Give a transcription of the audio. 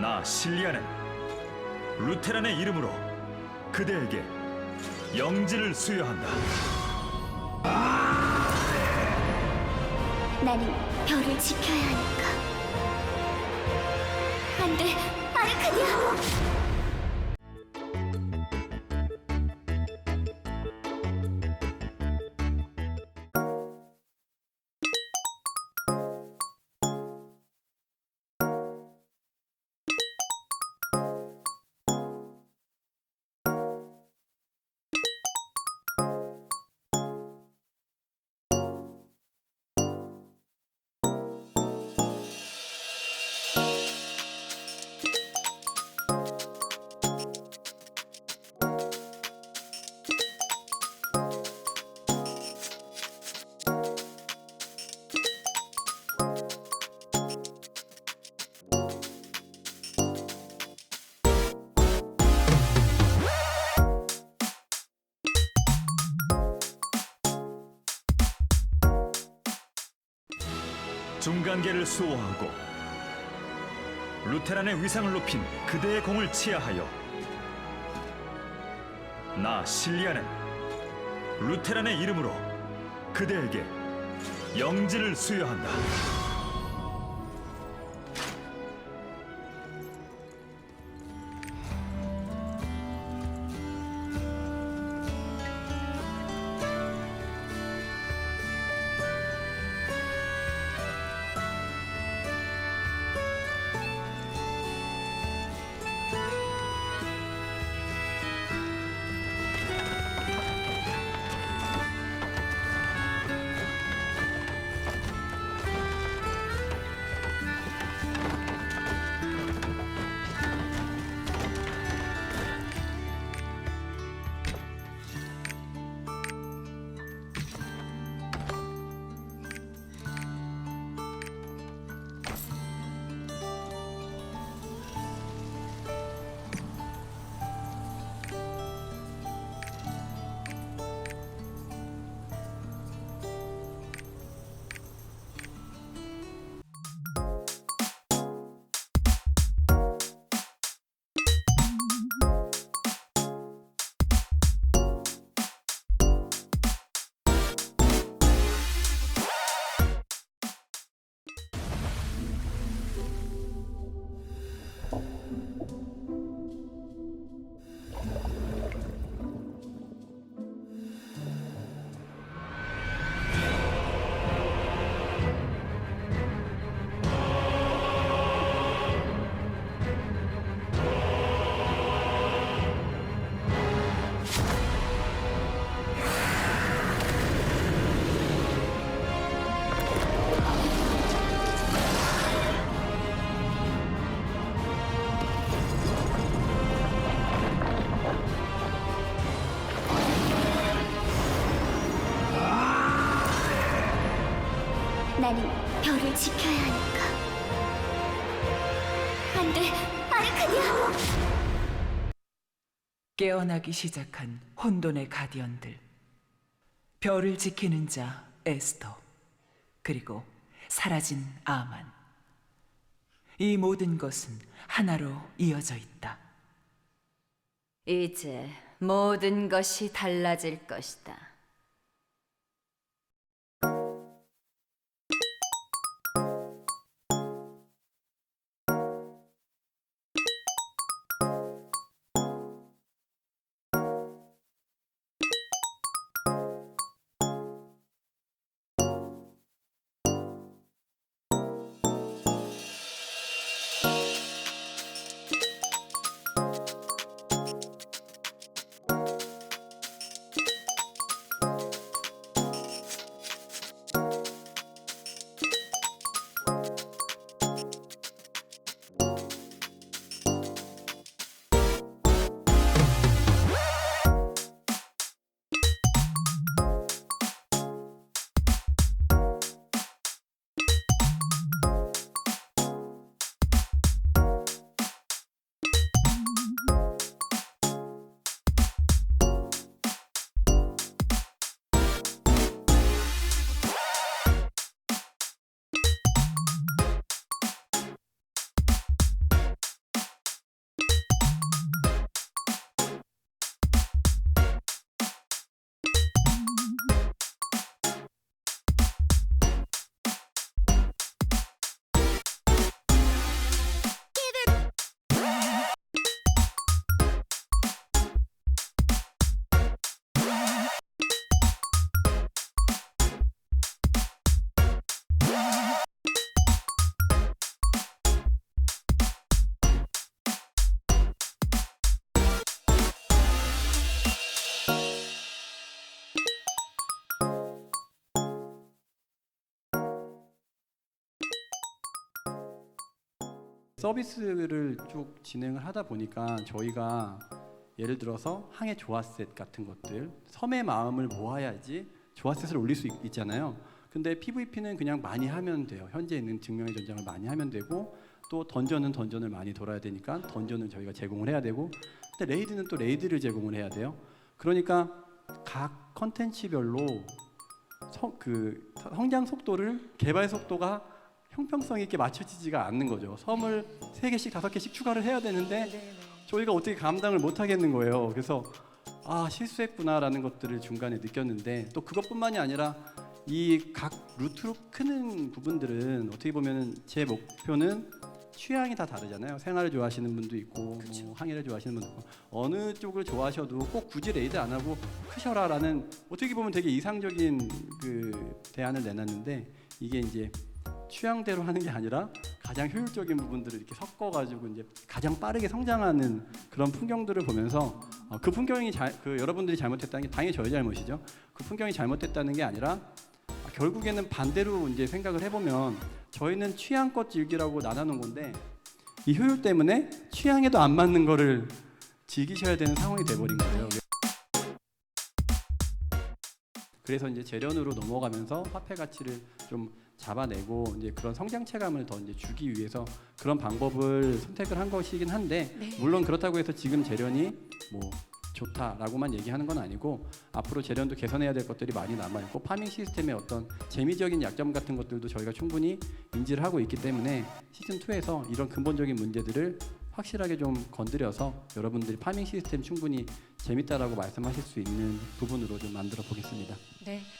나 실리아는 루테란의 이름으로 그대에게 영지를 수여한다. 나는 별을 지켜야 하니까. 안 돼, 아르카디아! 중간계를 수호하고 루테란의 위상을 높인 그대의 공을 치하하여 나 실리아는 루테란의 이름으로 그대에게 영지를 수여한다. 별을 지켜야 하니까. 안 돼, 아르카디아! 깨어나기 시작한 혼돈의 가디언들. 별을 지키는 자 에스터. 그리고 사라진 아만. 이 모든 것은 하나로 이어져 있다. 이제 모든 것이 달라질 것이다. 서비스를 쭉 진행을 하다 보니까 저희가 예를 들어서 항해 조화셋 같은 것들 섬의 마음을 모아야지 조화셋을 올릴 수 있, 잖아요 근데 PVP는 그냥 많이 하면 돼요. 현재 있는 증명의 전장을 많이 하면 되고 또 던전은 던전을 많이 돌아야 되니까 던전은 저희가 제공을 해야 되고 근데 레이드는 또 레이드를 제공을 해야 돼요. 그러니까 각 컨텐츠별로 성, 그 성장 속도를 개발 속도가 형평성 있게 맞춰지지가 않는 거죠. 섬을 세 개씩 다섯 개씩 추가를 해야 되는데 저희가 어떻게 감당을 못 하겠는 거예요. 그래서 아 실수했구나라는 것들을 중간에 느꼈는데 또 그것뿐만이 아니라 이 각 루트로 크는 부분들은 어떻게 보면은 제 목표는 취향이 다 다르잖아요. 생활을 좋아하시는 분도 있고 뭐 항해를 좋아하시는 분도 있고 어느 쪽을 좋아하셔도 꼭 굳이 레이드 안 하고 크셔라라는 어떻게 보면 되게 이상적인 그 대안을 내놨는데 이게 이제 취향대로 하는 게 아니라 가장 효율적인 부분들을 이렇게 섞어가지고 이제 가장 빠르게 성장하는 그런 풍경들을 보면서 어, 그 풍경이 잘, 그 여러분들이 잘못했다는 게 당연히 저희 잘못이죠. 그 풍경이 잘못됐다는 게 아니라 아, 결국에는 반대로 이제 생각을 해보면 저희는 취향껏 즐기라고 나눠놓은 건데 이 효율 때문에 취향에도 안 맞는 거를 즐기셔야 되는 상황이 돼버린 거예요. 그래서 이제 재련으로 넘어가면서 화폐 가치를 좀 잡아내고 이제 그런 성장 체감을 더 이제 주기 위해서 그런 방법을 선택을 한 것이긴 한데 물론 그렇다고 해서 지금 재련이 뭐 좋다라고만 얘기하는 건 아니고 앞으로 재련도 개선해야 될 것들이 많이 남아 있고 파밍 시스템의 어떤 재미적인 약점 같은 것들도 저희가 충분히 인지를 하고 있기 때문에 시즌 2에서 이런 근본적인 문제들을 확실하게 좀 건드려서 여러분들이 파밍 시스템 충분히 재밌다라고 말씀하실 수 있는 부분으로 좀 만들어 보겠습니다. 네.